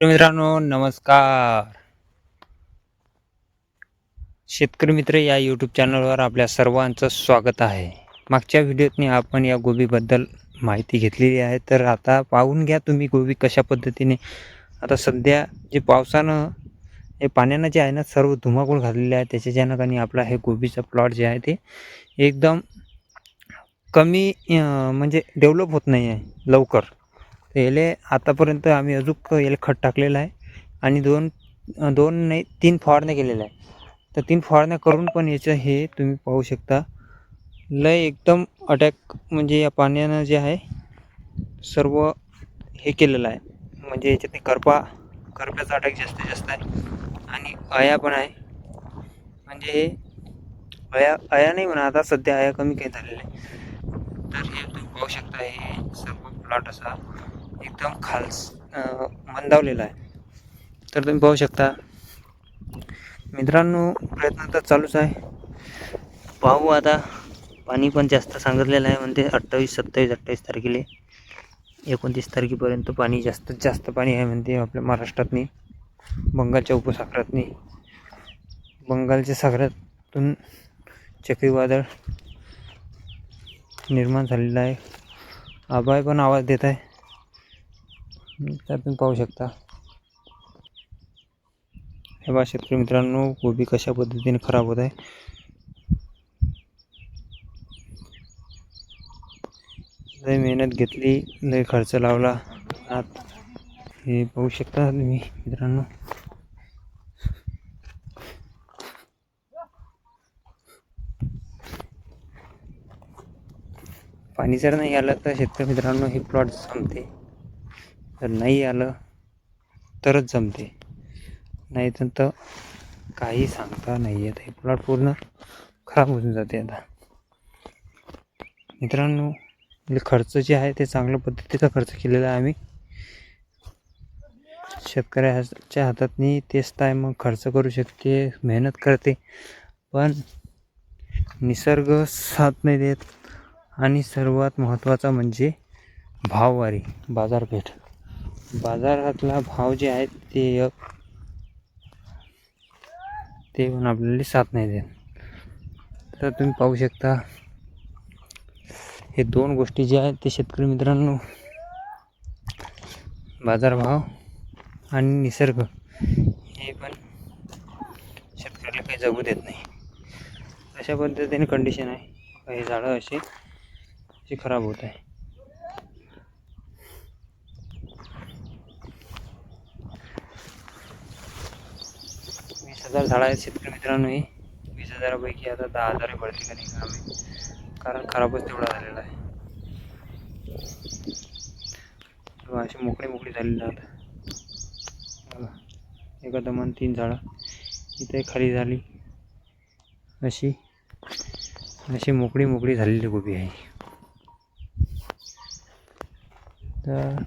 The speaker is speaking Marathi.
मित्रांनो नमस्कार. शेतकरी मित्र या यूट्यूब चॅनलवर आपल्या सर्वांचं स्वागत आहे. मागच्या व्हिडिओतनी आपण या गोबीबद्दल माहिती घेतलेली आहे. तर आता पाहून घ्या तुम्ही गोबी कशा पद्धतीने. आता सध्या जे पावसानं हे पाण्यानं जे आहे ना सर्व धुमाकूळ घातलेले आहे. त्याच्या जनकाने आपला हे गोबीचा प्लॉट जे आहे ते एकदम कमी म्हणजे डेव्हलप होत नाही आहे लवकर. तर याले आतापर्यंत आम्ही अजून याला खत टाकलेलं आहे. आणि दोन दोन नाही तीन फवारण्या केलेल्या आहे तर तीन फवारण्या करून पण याचं हे तुम्ही पाहू शकता. लय एकदम अटॅक म्हणजे या पाण्यानं जे आहे सर्व हे केलेलं आहे. म्हणजे याच्यात करपा करप्याचा अटॅक जास्तीत जास्त आहे. आणि अया पण आहे. म्हणजे हे अया अया नाही म्हणा आता सध्या अया कमी काही झालेल्या आहे तर हे तुम्ही पाहू शकता हे सर्व प्लॉट असा. एकदम खालस मंदावलेला आहे. तर तुम्ही पाहू शकता मित्रांनो प्रयत्न तर चालूच आहे. पाहू आता पाणी पण जास्त सांगितलेलं आहे म्हणते अठ्ठावीस सत्तावीस अठ्ठावीस तारखेला. एकोणतीस तारखेपर्यंत पाणी जास्तीत जास्त पाणी आहे म्हणते आपल्या महाराष्ट्रातनी बंगालच्या उपसागरातनी. बंगालच्या सागरातून चक्रीवादळ निर्माण झालेलं आहे. आबाय पण आवाज देत आहे. तर तुम्ही पाहू शकता. हे बा शेतकरी मित्रांनो गोबी कशा पद्धतीने खराब होत आहे. लय मेहनत घेतली लय खर्च लावला. आत हे पाहू शकता तुम्ही मित्रांनो. पाणी जर नाही आलं तर शेतकरी मित्रांनो हे प्लॉट संपते. जर नाही आलं तरच जमते. नाही तर काही सांगता नाही येत. हे प्लॉट पूर्ण खराब होऊन जाते आता. मित्रांनो म्हणजे खर्च जे आहे ते चांगल्या पद्धतीचा खर्च केलेला आहे आम्ही. शेतकऱ्याच्या हातातनी तेच तर मग खर्च करू शकते मेहनत करते. पण निसर्ग साथ नाही देत आणि सर्वात महत्त्वाचा म्हणजे भाववारी बाजारपेठ. बाजारातला भाव जे आहे ते एक ते पण आपल्याला साथ नाही देत. तर तुम्ही पाहू शकता हे दोन गोष्टी ज्या आहेत ते शेतकरी मित्रांनो बाजारभाव आणि निसर्ग हे पण शेतकऱ्याला काही जगू देत नाही. अशा पद्धतीने कंडिशन आहे. काही झाडं अशी खराब होत आहे वीस हजार झाडं आहेत शेतकरी मित्रांनो ही. वीस हजारापैकी आता दहा हजार पडते का नाही आम्ही. कारण खराबच तेवढा झालेला आहे. अशी मोकळी मोकळी झालेली आता एका दमान तीन झाडं. इथे खाली झाली. अशी अशी मोकळी मोकळी झालेली गोबी आहे. तर